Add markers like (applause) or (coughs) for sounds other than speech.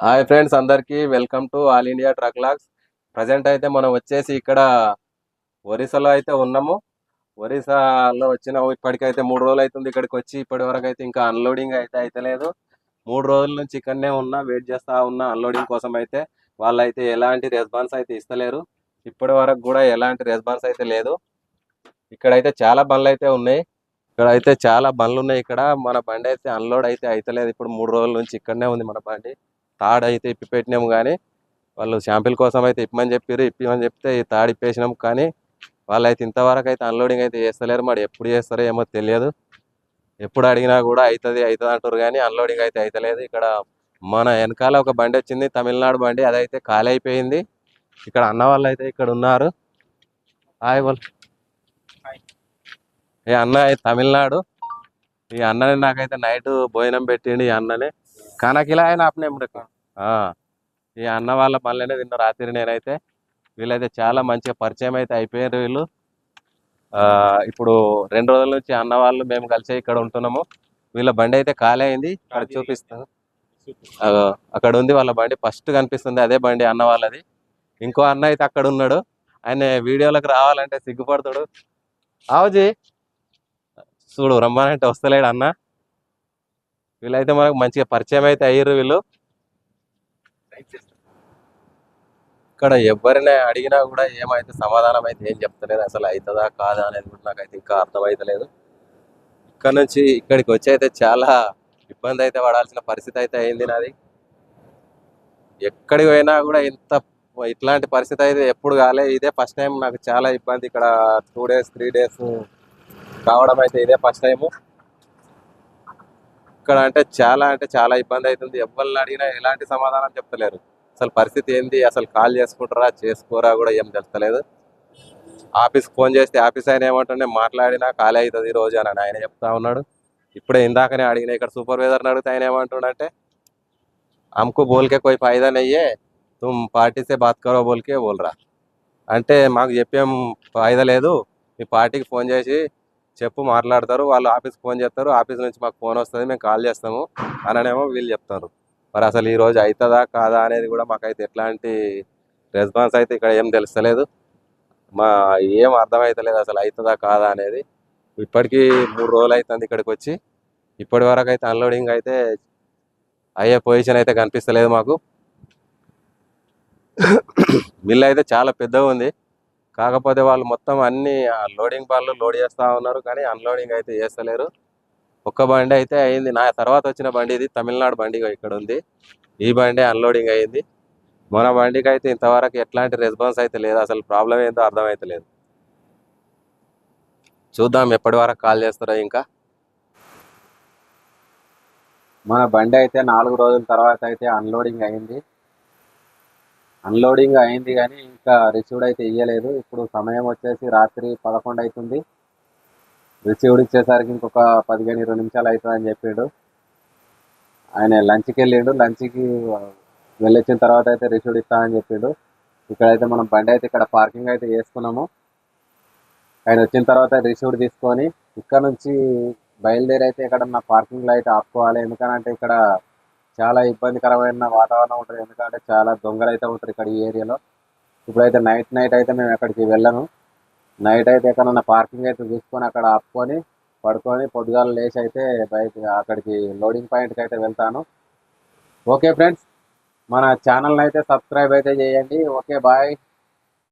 Hi friends అందరికీ. Welcome to all India truck logs. Present అయితే మనం వచ్చేసి ఇక్కడ ఒరిస్సాలో అయితే ఉన్నాము. ఒరిస్సాలో వచ్చిన ఇప్పటికైతే మూడు రోజులు అవుతుంది ఇక్కడికి వచ్చి. ఇప్పటి వరకు అయితే ఇంకా అన్లోడింగ్ అయితే అయితలేదు. మూడు రోజుల నుంచి ఇక్కడనే ఉన్నా వెయిట్ చేస్తా ఉన్నా అన్లోడింగ్ కోసం అయితే. వాళ్ళైతే ఎలాంటి రెస్పాన్స్ అయితే ఇస్తలేరు. ఇప్పటి వరకు కూడా ఎలాంటి రెస్పాన్స్ అయితే లేదు. ఇక్కడైతే చాలా బండ్లు అయితే ఉన్నాయి. ఇక్కడ అయితే చాలా బండ్లు ఉన్నాయి. ఇక్కడ మన బండి అయితే అన్లోడ్ అయితే అయితలేదు. ఇప్పుడు మూడు రోజుల నుంచి ఇక్కడనే ఉంది మన బండి. తాడు అయితే ఇప్పిపెట్టినాము కానీ వాళ్ళు శాంపిల్ కోసం అయితే ఇప్పమని చెప్పారు ఇప్పమని చెప్తే ఈ తాడు ఇప్పేసినాం కానీ వాళ్ళు అయితే ఇంతవరకు అయితే అన్లోడింగ్ అయితే చేస్తలేరు మరి ఎప్పుడు చేస్తారో ఏమో తెలియదు. ఎప్పుడు అడిగినా కూడా అవుతుంది అవుతుంది అంటారు కానీ అన్లోడింగ్ అయితే అవుతలేదు ఇక్కడ మన వెనకాల ఒక బండి వచ్చింది తమిళనాడు బండి అదైతే ఖాళీ అయిపోయింది. ఇక్కడ అన్న వాళ్ళు అయితే ఇక్కడ ఉన్నారు. హాయ్ వాళ్ళు ఈ అన్న తమిళనాడు. ఈ అన్నని నాకైతే నైట్ భోజనం పెట్టిండు ఈ అన్ననే. కనకిలా ఆయన ఆపనే ఈ అన్న వాళ్ళ పనులనే తిన్న రాత్రి నేనైతే వీళ్ళైతే చాలా మంచిగా పరిచయం అయితే అయిపోయారు వీళ్ళు ఇప్పుడు రెండు రోజుల నుంచి అన్న వాళ్ళు మేము కలిసి ఇక్కడ ఉంటున్నాము వీళ్ళ బండి అయితే ఖాళీ అయింది అక్కడ చూపిస్తాను అక్కడ ఉంది వాళ్ళ బండి ఫస్ట్ కనిపిస్తుంది అదే బండి అన్న వాళ్ళది ఇంకో అన్న అయితే అక్కడ ఉన్నాడు ఆయన వీడియోలకు రావాలంటే సిగ్గుపడతాడు ఆవుజీ చూడు రమ్మానంటే వస్తలేడు అన్న వీళ్ళైతే మనకు మంచిగా పరిచయం అయితే అయ్యారు వీళ్ళు. ఇక్కడ ఎవరిని అడిగినా కూడా ఏమైతే సమాధానం అయితే ఏం చెప్తలేదు. అసలు అవుతుందా కాదా అనేది కూడా నాకైతే ఇంకా అర్థమైతలేదు. ఇక్కడ నుంచి ఇక్కడికి వచ్చి అయితే చాలా ఇబ్బంది అయితే పడాల్సిన పరిస్థితి అయితే అయింది నాది. ఎక్కడికి పోయినా కూడా ఇంత ఇట్లాంటి పరిస్థితి అయితే ఎప్పుడు కాలే. ఇదే ఫస్ట్ టైం నాకు చాలా ఇబ్బంది ఇక్కడ టూ డేస్ త్రీ డేస్ కావడం అయితే ఇదే ఫస్ట్ టైము ఇక్కడ అంటే చాలా అంటే చాలా ఇబ్బంది అవుతుంది. ఎవరిని అడిగినా ఎలాంటి సమాధానం చెప్తలేరు. అసలు పరిస్థితి ఏంది? అసలు కాల్ చేసుకుంటారా? చేసుకోరా కూడా ఏం తెలుస్తలేదు ఆఫీస్ ఫోన్ చేస్తే ఆఫీస్ ఆయన ఏమంటుండే? మాట్లాడినా ఖాళీ అవుతుంది ఈరోజు అని ఆయన చెప్తా ఉన్నాడు. ఇప్పుడే ఇందాకనే అడిగిన ఇక్కడ సూపర్వైజర్ని అడిగితే ఆయన ఏమంటుండంటే అమ్కు బోల్కే కోయి ఫాయిదా నయ్యే? తుమ్ పార్టీసే బాత్ కరో బోల్కే బోల్రా? అంటే మాకు చెప్పేం ఫాయిదా లేదు. మీ పార్టీకి ఫోన్ చేసి చెప్పు మాట్లాడతారు వాళ్ళు ఆఫీస్కి ఫోన్ చేస్తారు ఆఫీస్ నుంచి మాకు ఫోన్ వస్తుంది మేము కాల్ చేస్తాము అననేమో వీళ్ళు చెప్తారు. మరి అసలు ఈ రోజు అవుతుందా కాదా అనేది కూడా మాకైతే ఎట్లాంటి రెస్పాన్స్ అయితే ఇక్కడ ఏం తెలుస్తలేదు. మా ఏం అర్థమవుతలేదు అసలు అవుతుందా కాదా అనేది. ఇప్పటికీ మూడు రోజులు అవుతుంది ఇక్కడికి వచ్చి. ఇప్పటి వరకు అయితే అన్లోడింగ్ అయితే అయ్యే పొజిషన్ అయితే కనిపిస్తలేదు మాకు. (coughs) మిల్ అయితే చాలా పెద్దగా ఉంది. కాకపోతే వాళ్ళు మొత్తం అన్ని లోడింగ్ బార్లు లోడ్ చేస్తూ ఉన్నారు కానీ అన్లోడింగ్ అయితే చేస్తలేరు. ఒక్క బండి అయితే అయింది. నా తర్వాత వచ్చిన బండి ఇది తమిళనాడు బండి ఇక్కడ ఉంది. ఈ బండి అన్లోడింగ్ అయింది. మన బండికి అయితే ఇంతవరకు ఎట్లాంటి రెస్పాన్స్ అయితే లేదు. అసలు ప్రాబ్లం ఏందో అర్థమైతే లేదు. చూద్దాం ఎప్పటి వరకు కాల్ చేస్తారో ఇంకా. మన బండి అయితే నాలుగు రోజుల తర్వాత అయితే అన్లోడింగ్ అయింది. అన్లోడింగ్ అయింది కానీ ఇంకా రిసీవ్డ్ అయితే ఇవ్వలేదు ఇప్పుడు సమయం వచ్చేసి రాత్రి పదకొండు అవుతుంది రిసీవ్డ్ ఇచ్చేసరికి ఇంకొక పదిహేను ఇరవై నిమిషాలు అవుతుందని చెప్పిండు. ఆయన లంచ్కి వెళ్ళాడు. లంచ్కి వెళ్ళొచ్చిన తర్వాత అయితే రిసీవ్డ్ ఇస్తానని చెప్పిండు. ఇక్కడైతే మనం బండి అయితే ఇక్కడ పార్కింగ్ అయితే చేసుకున్నాము ఆయన వచ్చిన తర్వాత రిసీవ్డ్ తీసుకొని ఇక్కడ నుంచి బయలుదేరి అయితే ఎక్కడన్నా పార్కింగ్లో అయితే ఆపుకోవాలి. ఎందుకంటే ఇక్కడ చాలా ఇబ్బందికరమైన వాతావరణం ఉంటుంది. ఎందుకంటే చాలా దొంగలు అయితే ఉంటారు ఇక్కడ ఈ ఏరియాలో. ఇప్పుడైతే నైట్ నైట్ అయితే మేము ఎక్కడికి వెళ్ళను. నైట్ అయితే ఎక్కడన్నా పార్కింగ్ అయితే చూసుకొని అక్కడ ఆపుకొని పడుకొని పొద్దుగాల లేచి అయితే బయట అక్కడికి లోడింగ్ పాయింట్కి అయితే వెళ్తాను. ఓకే ఫ్రెండ్స్ మన ఛానల్ని అయితే సబ్స్క్రైబ్ అయితే చేయండి. Okay bye